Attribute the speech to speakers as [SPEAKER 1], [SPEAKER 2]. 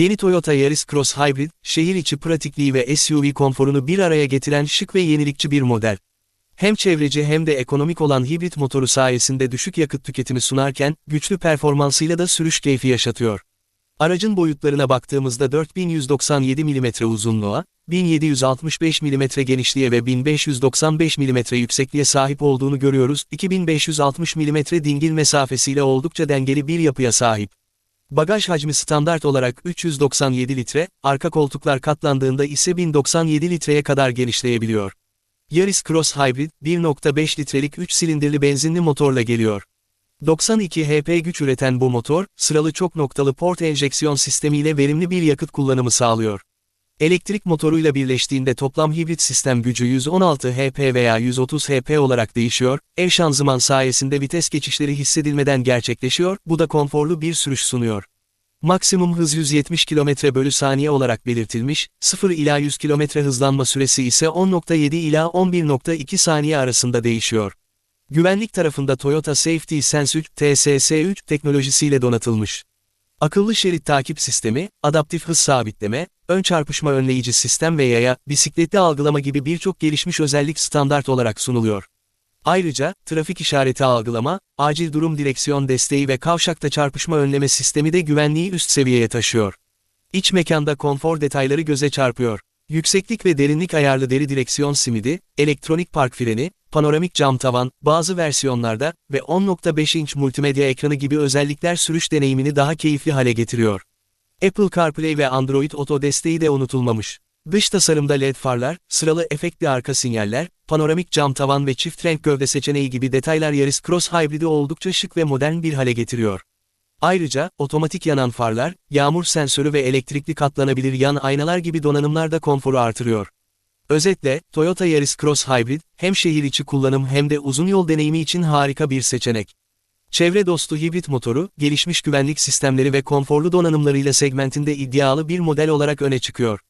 [SPEAKER 1] Yeni Toyota Yaris Cross Hybrid, şehir içi pratikliği ve SUV konforunu bir araya getiren şık ve yenilikçi bir model. Hem çevreci hem de ekonomik olan hibrit motoru sayesinde düşük yakıt tüketimi sunarken, güçlü performansıyla da sürüş keyfi yaşatıyor. Aracın boyutlarına baktığımızda 4197 mm uzunluğa, 1765 mm genişliğe ve 1595 mm yüksekliğe sahip olduğunu görüyoruz, 2560 mm dingil mesafesiyle oldukça dengeli bir yapıya sahip. Bagaj hacmi standart olarak 397 litre, arka koltuklar katlandığında ise 1097 litreye kadar genişleyebiliyor. Yaris Cross Hybrid, 1.5 litrelik 3 silindirli benzinli motorla geliyor. 92 HP güç üreten bu motor, sıralı çok noktalı port enjeksiyon sistemiyle verimli bir yakıt kullanımı sağlıyor. Elektrik motoruyla birleştiğinde toplam hibrit sistem gücü 116 HP veya 130 HP olarak değişiyor, ev şanzıman sayesinde vites geçişleri hissedilmeden gerçekleşiyor, bu da konforlu bir sürüş sunuyor. Maksimum hız 170 km bölü saniye olarak belirtilmiş, 0 ila 100 km hızlanma süresi ise 10.7 ila 11.2 saniye arasında değişiyor. Güvenlik tarafında Toyota Safety Sense 3 TSS3 teknolojisiyle donatılmış. Akıllı şerit takip sistemi, adaptif hız sabitleme, ön çarpışma önleyici sistem ve yaya, bisikletli algılama gibi birçok gelişmiş özellik standart olarak sunuluyor. Ayrıca, trafik işareti algılama, acil durum direksiyon desteği ve kavşakta çarpışma önleme sistemi de güvenliği üst seviyeye taşıyor. İç mekanda konfor detayları göze çarpıyor. Yükseklik ve derinlik ayarlı deri direksiyon simidi, elektronik park freni, panoramik cam tavan, bazı versiyonlarda ve 10.5 inç multimedya ekranı gibi özellikler sürüş deneyimini daha keyifli hale getiriyor. Apple CarPlay ve Android Auto desteği de unutulmamış. Dış tasarımda LED farlar, sıralı efektli arka sinyaller, panoramik cam tavan ve çift renk gövde seçeneği gibi detaylar Yaris Cross Hybrid'i oldukça şık ve modern bir hale getiriyor. Ayrıca, otomatik yanan farlar, yağmur sensörü ve elektrikli katlanabilir yan aynalar gibi donanımlar da konforu artırıyor. Özetle, Toyota Yaris Cross Hybrid, hem şehir içi kullanım hem de uzun yol deneyimi için harika bir seçenek. Çevre dostu hibrit motoru, gelişmiş güvenlik sistemleri ve konforlu donanımlarıyla segmentinde iddialı bir model olarak öne çıkıyor.